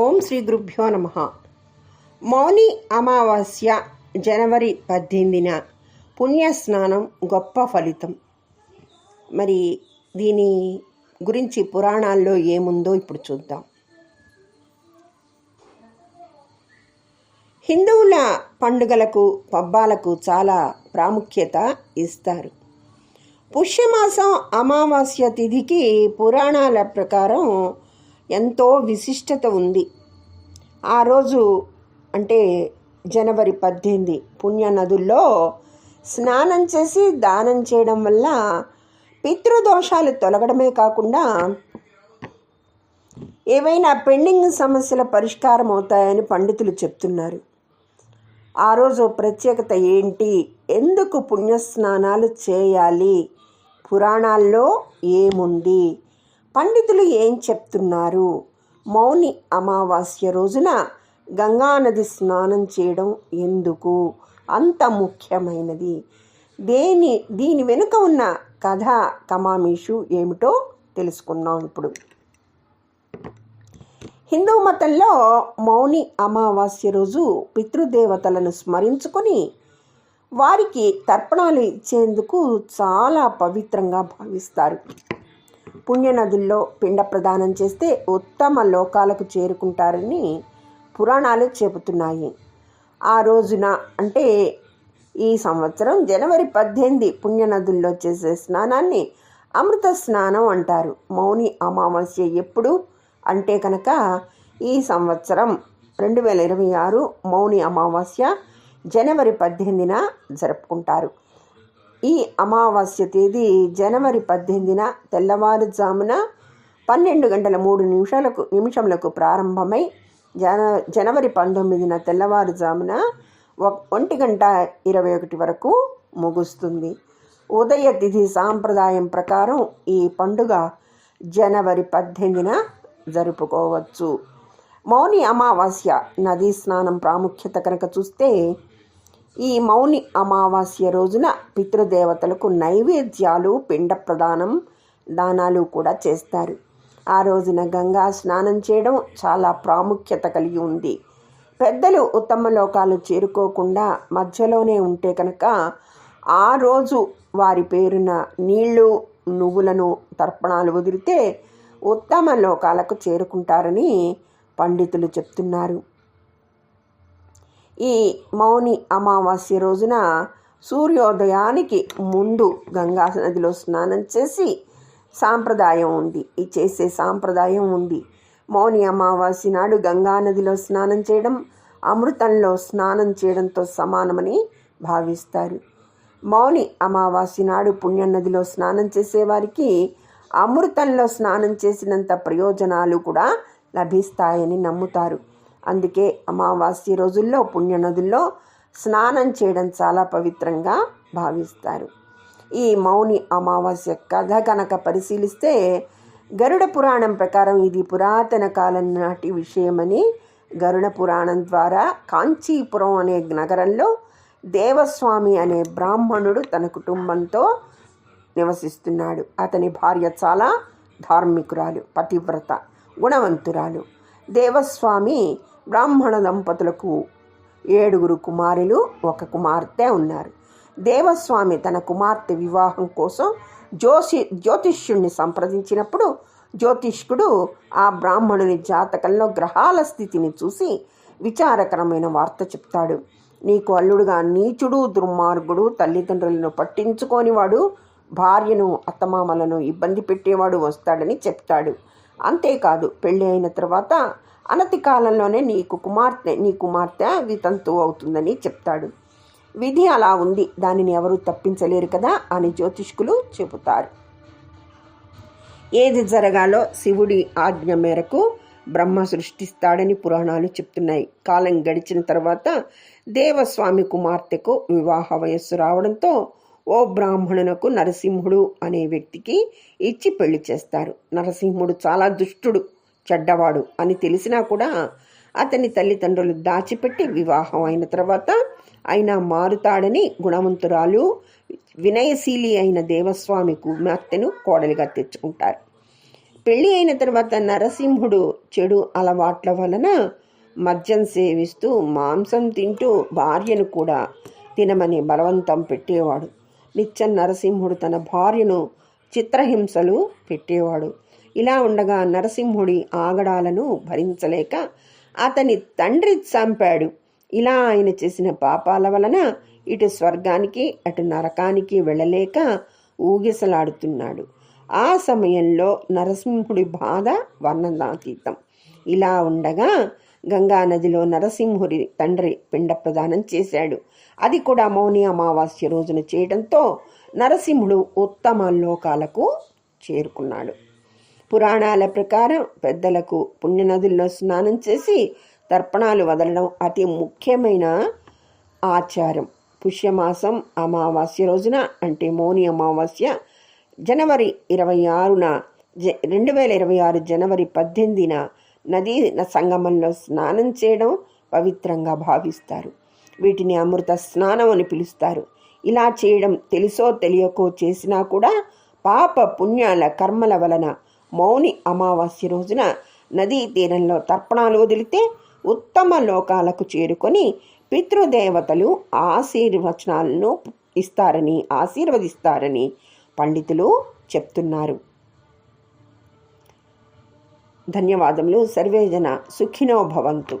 ఓం శ్రీ గురుభ్యో నమ. మౌని అమావాస్య జనవరి పద్దెనిమిదిన పుణ్యస్నానం గొప్ప ఫలితం. మరి దీని గురించి పురాణాల్లో ఏముందో ఇప్పుడు చూద్దాం. హిందువుల పండుగలకు పబ్బాలకు చాలా ప్రాముఖ్యత ఇస్తారు. పుష్యమాసం అమావాస్య తిథికి పురాణాల ప్రకారం ఎంతో విశిష్టత ఉంది. ఆ రోజు అంటే జనవరి పద్దెనిమిది పుణ్య నదుల్లో స్నానం చేసి దానం చేయడం వల్ల పితృదోషాలు తొలగడమే కాకుండా ఏవైనా పెండింగ్ సమస్యల పరిష్కారం అవుతాయని పండితులు చెప్తున్నారు. ఆ రోజు ప్రత్యేకత ఏంటి? ఎందుకు పుణ్యస్నానాలు చేయాలి? పురాణాల్లో ఏముంది? పండితులు ఏం చెప్తున్నారు? మౌని అమావాస్య రోజున గంగానది స్నానం చేయడం ఎందుకు? అంత ముఖ్యమైనది. దేని దీని వెనుక ఉన్న కథ కమామీషు ఏమిటో తెలుసుకుందాం ఇప్పుడు. హిందూ మతంలో మౌని అమావాస్య రోజు పితృదేవతలను స్మరించుకొని వారికి తర్పణాలు ఇచ్చేందుకు చాలా పవిత్రంగా భావిస్తారు. పుణ్యనదుల్లో పిండ ప్రదానం చేస్తే ఉత్తమ లోకాలకు చేరుకుంటారని పురాణాలు చెబుతున్నాయి. ఆ రోజున అంటే ఈ సంవత్సరం జనవరి పద్దెనిమిది పుణ్యనదుల్లో చేసే స్నానాన్ని అమృత స్నానం అంటారు. మౌని అమావాస్య ఎప్పుడు? అంటే కనుక ఈ సంవత్సరం రెండు వేల ఇరవై ఆరు మౌని అమావాస్య జనవరి పద్దెనిమిదిన జరుపుకుంటారు. ఈ అమావాస్య తేదీ జనవరి పద్దెనిమిదిన తెల్లవారుజామున పన్నెండు గంటల మూడు నిమిషాలకు నిమిషములకు ప్రారంభమై జన జనవరి పంతొమ్మిదిన తెల్లవారుజామున ఒంటి గంట ఇరవై ఒకటి వరకు ముగుస్తుంది. ఉదయ తిథి సాంప్రదాయం ప్రకారం ఈ పండుగ జనవరి పద్దెనిమిదిన జరుపుకోవచ్చు. మౌని అమావాస్య నదీ స్నానం ప్రాముఖ్యత కనుక చూస్తే ఈ మౌని అమావాస్య రోజున పితృదేవతలకు నైవేద్యాలు పిండ ప్రదానం దానాలు కూడా చేస్తారు. ఆ రోజున గంగా స్నానం చేయడం చాలా ప్రాముఖ్యత కలిగి ఉంది. పెద్దలు ఉత్తమ లోకాలు చేరుకోకుండా మధ్యలోనే ఉంటే కనుక ఆ రోజు వారి పేరున నీళ్ళు నువ్వులను తర్పణాలు వదిలితే ఉత్తమ లోకాలకు చేరుకుంటారని పండితులు చెప్తున్నారు. ఈ మౌని అమావాస్య రోజున సూర్యోదయానికి ముందు గంగా నదిలో స్నానం చేసి సాంప్రదాయం ఉంది. ఈ చేసే సాంప్రదాయం ఉంది. మౌని అమావాస్య నాడు గంగా నదిలో స్నానం చేయడం అమృతంలో స్నానం చేయడంతో సమానమని భావిస్తారు. మౌని అమావాస్య నాడు పుణ్యనదిలో స్నానం చేసేవారికి అమృతంలో స్నానం చేసినంత ప్రయోజనాలు కూడా లభిస్తాయని నమ్ముతారు. అందుకే అమావాస్య రోజుల్లో పుణ్యనదుల్లో స్నానం చేయడం చాలా పవిత్రంగా భావిస్తారు. ఈ మౌని అమావాస్య కథ కనుక పరిశీలిస్తే గరుడ పురాణం ప్రకారం ఇది పురాతన కాలం నాటి విషయమని గరుడ పురాణం ద్వారా కాంచీపురం అనే నగరంలో దేవస్వామి అనే బ్రాహ్మణుడు తన కుటుంబంతో నివసిస్తున్నాడు. అతని భార్య చాలా ధార్మికురాలు పతివ్రత గుణవంతురాలు. దేవస్వామి బ్రాహ్మణ దంపతులకు ఏడుగురు కుమారులు ఒక కుమార్తె ఉన్నారు. దేవస్వామి తన కుమార్తె వివాహం కోసం జ్యోషి జ్యోతిష్యుణ్ణి సంప్రదించినప్పుడు జ్యోతిష్కుడు ఆ బ్రాహ్మణుని జాతకంలో గ్రహాల స్థితిని చూసి విచారకరమైన వార్త చెప్తాడు. నీకు అల్లుడుగా నీచుడు దుర్మార్గుడు తల్లిదండ్రులను పట్టించుకోనివాడు భార్యను అత్తమామలను ఇబ్బంది పెట్టేవాడు వస్తాడని చెప్తాడు. అంతేకాదు పెళ్ళి అయిన తర్వాత అనతి కాలంలోనే నీకు కుమార్తె నీ కుమార్తె వితంతు అవుతుందని చెప్తాడు. విధి అలా ఉంది దానిని ఎవరు తప్పించలేరు కదా అని జ్యోతిష్కులు చెబుతారు. ఏది జరగాలో శివుడి ఆజ్ఞ మేరకు బ్రహ్మ సృష్టిస్తాడని పురాణాలు చెప్తున్నాయి. కాలం గడిచిన తర్వాత దేవస్వామి కుమార్తెకు వివాహ వయస్సు రావడంతో ఓ బ్రాహ్మణునకు నరసింహుడు అనే వ్యక్తికి ఇచ్చి పెళ్ళి చేస్తారు. నరసింహుడు చాలా దుష్టుడు చెడ్డవాడు అని తెలిసినా కూడా అతని తల్లిదండ్రులు దాచిపెట్టి వివాహం అయిన తర్వాత ఆయన మారుతాడని గుణవంతురాలు వినయశీలి అయిన దేవస్వామి కుమార్తెను కోడలిగా తెచ్చుకుంటారు. పెళ్ళి అయిన తర్వాత నరసింహుడు చెడు అలవాట్ల వలన మద్యం సేవిస్తూ మాంసం తింటూ భార్యను కూడా తినమని బలవంతం పెట్టేవాడు. నిత్యం నరసింహుడు తన భార్యను చిత్రహింసలు పెట్టేవాడు. ఇలా ఉండగా నరసింహుడి ఆగడాలను భరించలేక అతని తండ్రి చంపాడు. ఇలా ఆయన చేసిన పాపాల వలన ఇటు స్వర్గానికి అటు నరకానికి వెళ్ళలేక ఊగిసలాడుతున్నాడు. ఆ సమయంలో నరసింహుడి బాధ వర్ణనాతీతం. ఇలా ఉండగా గంగా నదిలో నరసింహుడి తండ్రి పిండ ప్రదానం చేశాడు. అది కూడా మౌని అమావాస్య రోజున చేయడంతో నరసింహుడు ఉత్తమ లోకాలకు చేరుకున్నాడు. పురాణాల ప్రకారం పెద్దలకు పుణ్యనదుల్లో స్నానం చేసి తర్పణాలు వదలడం అతి ముఖ్యమైన ఆచారం. పుష్యమాసం అమావాస్య రోజున అంటే మౌని అమావాస్య జనవరి ఇరవై ఆరున జ రెండు వేల ఇరవై ఆరు జనవరి పద్దెనిమిదిన నదీ సంగమంలో స్నానం చేయడం పవిత్రంగా భావిస్తారు. వీటిని అమృత స్నానం అని పిలుస్తారు. ఇలా చేయడం తెలుసో తెలియకో చేసినా కూడా పాప పుణ్యాల కర్మల వలన మౌని అమావాస్య రోజున నదీ తీరంలో తర్పణాలు వదిలితే ఉత్తమ లోకాలకు చేరుకొని పితృదేవతలు ఆశీర్వచనాలను ఇస్తారని ఆశీర్వదిస్తారని పండితులు చెప్తున్నారు. ధన్యవాదములు. సర్వేజన సుఖినో భవంతు.